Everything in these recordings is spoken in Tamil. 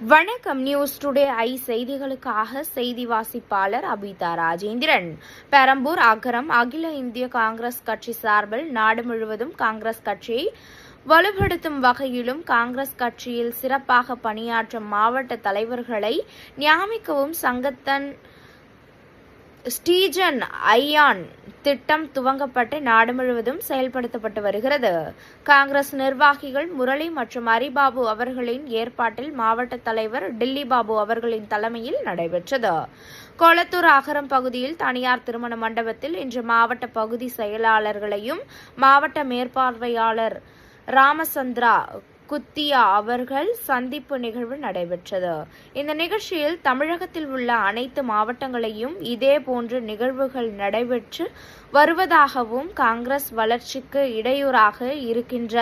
வணக்கம் நியூஸ் டுடே ஐ செய்திகளுக்காக செய்தி வாசிப்பாளர் அபிதா ராஜேந்திரன். பெரம்பூர் அகரம் அகில இந்திய காங்கிரஸ் கட்சி சார்பில் நாடு முழுவதும் காங்கிரஸ் கட்சியை வலுப்படுத்தும் வகையிலும் காங்கிரஸ் கட்சியில் சிறப்பாக பணியாற்றும் மாவட்ட தலைவர்களை நியமிக்கவும் சங்கத்தன் ஸ்டீஜன் ஐயான் திட்டம் துவங்கப்பட்டு நாடு முழுவதும் செயல்படுத்தப்பட்டு வருகிறது. காங்கிரஸ் நிர்வாகிகள் முரளி மற்றும் ஹரிபாபு அவர்களின் ஏற்பாட்டில் மாவட்ட தலைவர் டில்லி பாபு அவர்களின் தலைமையில் நடைபெற்றது. கொளத்தூர் அகரம் பகுதியில் தனியார் திருமண மண்டபத்தில் இன்று மாவட்ட பகுதி செயலாளர்களையும் மாவட்ட மேற்பார்வையாளர் ராமசந்திரா குத்தியா அவர்கள் சந்திப்பு நிகழ்வு நடைபெற்றது. இந்த நிகழ்ச்சியில் தமிழகத்தில் உள்ள அனைத்து மாவட்டங்களையும் இதேபோன்று நிகழ்வுகள் நடைபெற்று வருவதாகவும் காங்கிரஸ் வளர்ச்சிக்கு இடையூறாக இருக்கின்ற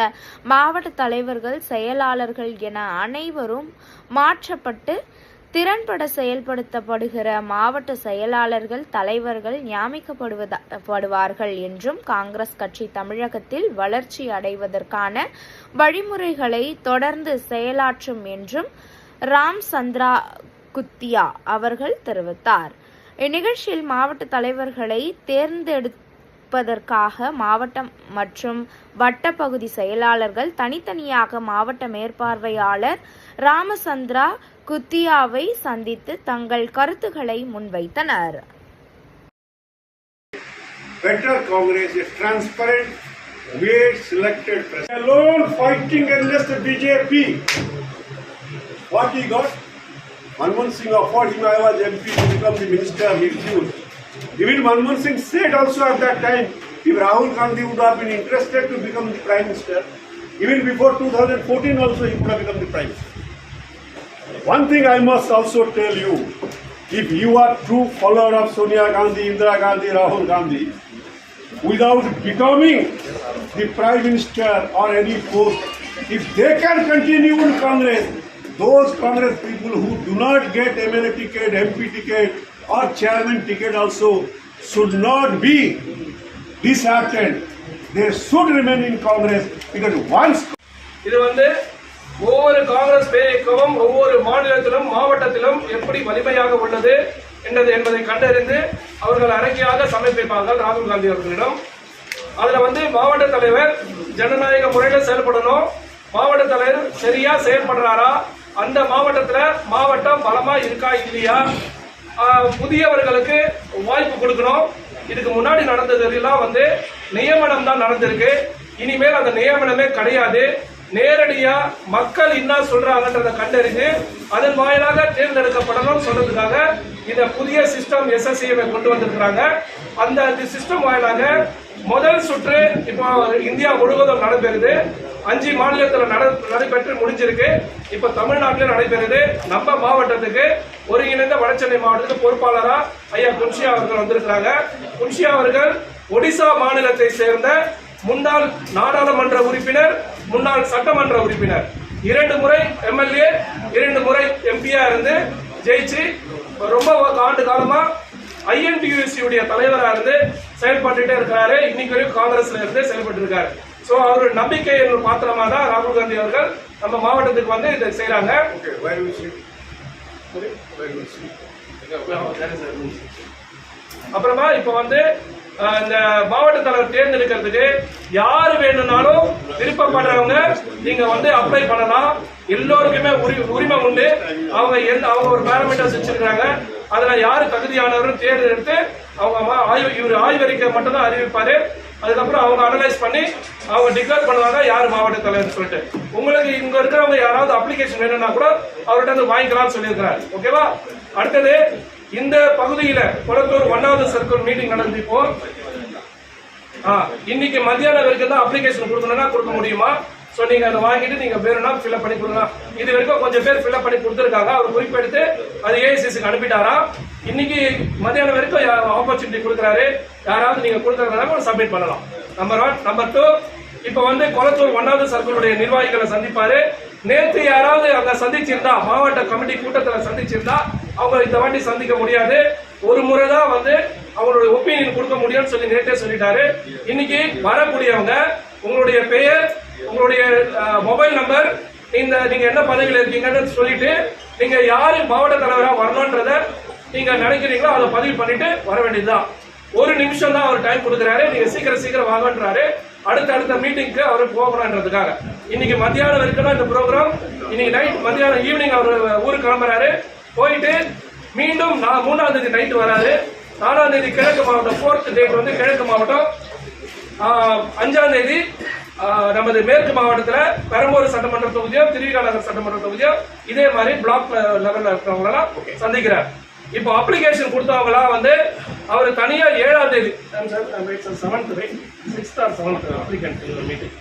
மாவட்ட தலைவர்கள் செயலாளர்கள் என அனைவரும் மாற்றப்பட்டு திறன்பட செயல்படுத்தப்படுகிற மாவட்ட செயலாளர்கள் தலைவர்கள் நியமிக்கப்படுவதார்கள் என்றும் காங்கிரஸ் கட்சி தமிழகத்தில் வளர்ச்சி அடைவதற்கான வழிமுறைகளை தொடர்ந்து செயலாற்றும் என்றும் ராம் சந்திரா குத்தியா அவர்கள் தெரிவித்தார். இந்நிகழ்ச்சியில் மாவட்ட தலைவர்களை தேர்ந்தெடுப்பதற்காக மாவட்டம் மற்றும் வட்டப்பகுதி செயலாளர்கள் தனித்தனியாக மாவட்ட மேற்பார்வையாளர் ராமசந்திரா குத்தியாவை சந்தித்து தங்கள் கருத்துக்களை முன்வைத்தனர் better Congress, a transparent, way selected president. Alone fighting against the BJP. What he got? Manmohan Singh offered him I was MP to become the minister, he refused. Even Manmohan Singh said also at that time, if Rahul Gandhi would have been interested to become the prime minister, even before 2014 also he could have become the prime minister. One thing I must also tell you, if you are true follower of Sonia Gandhi, Indira Gandhi, Rahul Gandhi, without becoming the prime minister or any post, if they can continue in Congress, those Congress people who do not get MLA ticket, MP ticket or chairman ticket also should not be disheartened. They should remain in Congress because once இது வந்து ஒவ்வொரு காங்கிரஸ் பேரியக்கமும் ஒவ்வொரு மாநிலத்திலும் மாவட்டத்திலும் எப்படி வலிமையாக உள்ளது என்றது என்பதை கண்டறிந்து அவர்கள் அறிக்கையாக சமர்ப்பிப்பார்கள் ராகுல் காந்தி அவர்களிடம். அதுல வந்து மாவட்ட தலைவர் ஜனநாயக முறையில் செயல்படணும். மாவட்ட தலைவர் சரியா செயல்படுறாரா? அந்த மாவட்டத்தில் மாவட்டம் பலமா இருக்கா இல்லையா? புதியவர்களுக்கு வாய்ப்பு கொடுக்கணும். இதுக்கு முன்னாடி நடந்ததெல்லாம் வந்து நியமனம் தான் நடந்திருக்கு. இனிமேல் அந்த நியமனமே கிடையாது. நேரடியா மக்கள் என்ன சொல்றாங்கன்றத கண்டறிஞ்சு அதன் வாயிலாக தேர்ந்தெடுக்கப்படணும் சொல்றதுக்காக இந்த புதிய சிஸ்டம் எஸ்எஸ்சிஎம் கொண்டு வந்திருக்கிறாங்க. அந்த சிஸ்டம் வாயிலாக முதல் சுற்று இப்போ இந்தியா முழுவதும் நடைபெறுது. அஞ்சு மாநிலத்தில் நட- நடைபெற்று முடிஞ்சிருக்கு. இப்ப தமிழ்நாட்டில் நடைபெறுது. நம்ம மாவட்டத்துக்கு ஒருங்கிணைந்த வடசென்னை மாவட்டத்துக்கு பொறுப்பாளரா ஐயா குன்ஷியா அவர்கள் வந்திருக்கிறாங்க. குன்ஷியா அவர்கள் ஒடிசா மாநிலத்தை சேர்ந்த முன்னாள் நாடாளுமன்ற உறுப்பினர் முன்னாள் சட்டமன்ற உறுப்பினர். இரண்டு முறை எம்எல்ஏ இரண்டு முறை எம்பியா இருந்து ஜெயிச்சு ரொம்ப ஆண்டு காலமா ஐஎன்டியூசியுடைய தலைவராக இருந்து செயல்பட்டுட்டே இருக்கிறாரு. இன்னைக்கு வரைக்கும் காங்கிரஸ்ல இருந்து செயல்பட்டு இருக்காரு சோ அவர் நம்பிக்கை பாத்திரமா தான் ராகுல் காந்தி அவர்கள் நம்ம மாவட்டத்துக்கு வந்து இதை see? அப்புறமா இப்ப வந்து இந்த மாவட்ட தலைவர் தேர்ந்தெடுக்கிறதுக்கு யாரு வேணும்னாலும் விருப்பப்படுறவங்க நீங்க வந்து அப்ளை பண்ணலாம். எல்லோருக்குமே உரி- உரிமை உண்டு. அவங்க எந்த அவங்க ஒரு பேராமீட்டர்ஸ் வச்சிருக்காங்க அதுல யாரு தகுதியானவரும் தேர்ந்தெடுத்து அவங்க ஆய்வு இவர் ஆய்வறிக்கை மட்டும் தான் அறிவிப்பாரு. அதுக்கப்புறம் அவங்க அனலைஸ் பண்ணி அவங்க டிக்ளேர் பண்ணுவாங்க யார் மாவட்ட தலைவர் சொல்லிட்டு. உங்களுக்கு இங்க இருக்கிறவங்க யாராவது அப்ளிகேஷன் வேணும்னா கூட அவர்கிட்ட வந்து வாங்கிக்கலாம்னு சொல்லியிருக்கிறார். ஓகேவா அடுத்தது இந்த பகுதியில குளத்தூர் ஒன்னாவது சர்க்கிள் மீட்டிங் நடந்து இப்போ ஆ, இன்னைக்கு மத்தியானம் வரைக்கும் தான் அப்ளிகேஷன் கொடுக்கணும்னா கொடுக்க முடியுமா? ஸோ நீங்கள் அதை வாங்கிட்டு நீங்கள் வேணும்னா ஃபில்அப் பண்ணி கொடுக்கலாம் இது வரைக்கும் கொஞ்சம் பேர் ஃபில்அப் பண்ணி கொடுத்துருக்காங்க. அவர் குறிப்பெடுத்து அது ஏஐசிசிக்கு அனுப்பிட்டாரா? இன்னைக்கு மத்தியானம் வரைக்கும் ஆப்பர்ச்சுனிட்டி கொடுக்குறாரு. யாராவது நீங்க கொடுக்கறதுனால சப்மிட் பண்ணலாம். நம்பர் ஒன் நம்பர் டூ இப்ப வந்து கொளத்தூர் ஒன்னாவது சர்க்கிளுடைய நிர்வாகிகளை சந்திப்பாரு. நேற்று யாராவது அங்க சந்திச்சிருந்தா மாவட்ட கமிட்டி கூட்டத்தில் சந்திச்சிருந்தா அவங்க இந்த வாட்டி சந்திக்க முடியாது. ஒரு முறை தான் வந்து அவங்களுடைய ஒப்பீனியன் கொடுக்க முடியும்னு சொல்லி நேற்றே சொல்லிட்டாரு. இன்னைக்கு வரக்கூடியவங்க உங்களுடைய பெயர் உங்களுடைய மொபைல் நம்பர் இந்த நீங்க என்ன பதவியில் இருக்கீங்கன்னு சொல்லிட்டு நீங்க யாரு மாவட்ட தலைவராக வரணும்ன்றத நீங்க நினைக்கிறீங்களோ அதை பதிவு பண்ணிட்டு வர வேண்டியதுதான். ஒரு நிமிஷம் தான் அவர் டைம் கொடுக்குறாரு. நீங்க சீக்கிரம் சீக்கிரம் வாங்கன்றாரு. அடுத்த அடுத்த மீட்டிங்க்கு அவர் போகணுன்றதுக்காக இன்னைக்கு மத்தியானம் வரைக்கும் இந்த ப்ரோக்ராம் இன்னைக்கு நைட் மத்தியானம் ஈவினிங் அவர் ஊருக்கு கிளம்புறாரு. போயிட்டு மீண்டும் நான் மூணாம் தேதி நைட்டு வராரு. நாலாம் தேதி கிழக்கு மாவட்டம் ஃபோர்த் டேட் வந்து கிழக்கு மாவட்டம். அஞ்சாம் தேதி நமது மேற்கு மாவட்டத்துல பெரம்பூர் சட்டமன்ற தொகுதியும் திருவிழா நகர் சட்டமன்ற தொகுதியும் இதே மாதிரி பிளாக் லெவல்ல இருக்கிறவங்களெல்லாம் சந்திக்கிறார். இப்போ அப்ளிகேஷன் கொடுத்தவங்களாம் வந்து அவர் தனியா ஏழாம் தேதி seventh sixth or seventh meeting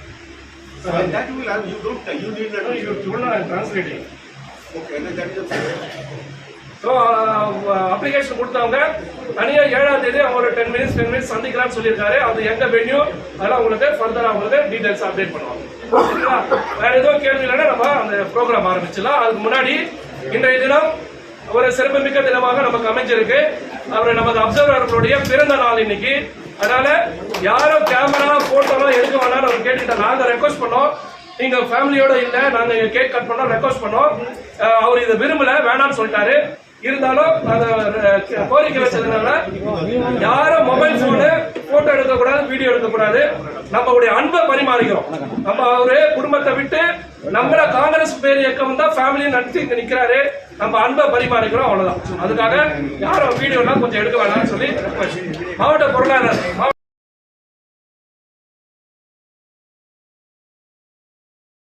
have, you don't, you need not. Translating. So application கொடுத்தவங்க தனியா ஏழாம் தேதி அவங்க ஒரு டென் மினிட்ஸ் டென் மினிட்ஸ் சந்திக்கலாம்னு சொல்லியிருக்காரு. அது எங்க வென்யூ அதெல்லாம் உங்களுக்கு ஃபர்தரா உங்களுக்கு டீடைல்ஸ் அப்டேட் பண்ணுவாங்க? வேற எதுவும் கேள்வி இல்லைன்னா நம்ம அந்த ப்ரோக்ராம் ஆரம்பிச்சிடலாம். அதுக்கு முன்னாடி இன்றைய தினம் ஒரு சிறப்புமிக்க தினமாக நமக்கு அமைஞ்சிருக்கு. அவர் நமது அப்சர்வர்களுடைய பிறந்த நாள் இன்னைக்கு. அதனால யாரும் கேமரா போட்டோலாம் எடுக்க வேணாலும் அவர் கேட்டுக்கிட்ட நாங்கள் ரெக்வஸ்ட் பண்ணோம். நீங்க ஃபேமிலியோட இல்ல நாங்க கேக் கட் பண்ணோம் ரெக்வஸ்ட் பண்ணோம். அவர் இதை விரும்பல வேணாம்னு சொல்லிட்டாரு. இருந்தாலும் அந்த கோரிக்கை வச்சதுனால யாரும் மொபைல் போனு போட்டோ எடுக்க கூடாது வீடியோ எடுக்க கூடாது நம்மளுடைய அன்பை பரிமாறிக்கிறோம். நம்ம அவரு குடும்பத்தை விட்டு நம்மள காங்கிரஸ் பேர் இயக்கம் தான் ஃபேமிலி நடத்தி இங்க நிக்கிறாரு. நம்ம அன்பை பரிமாறிக்கிறோம் அவ்வளவுதான். அதுக்காக யாரும் வீடியோ எல்லாம் கொஞ்சம் எடுக்க வேணாம்னு சொல்லி மாவட்ட பொருளாதார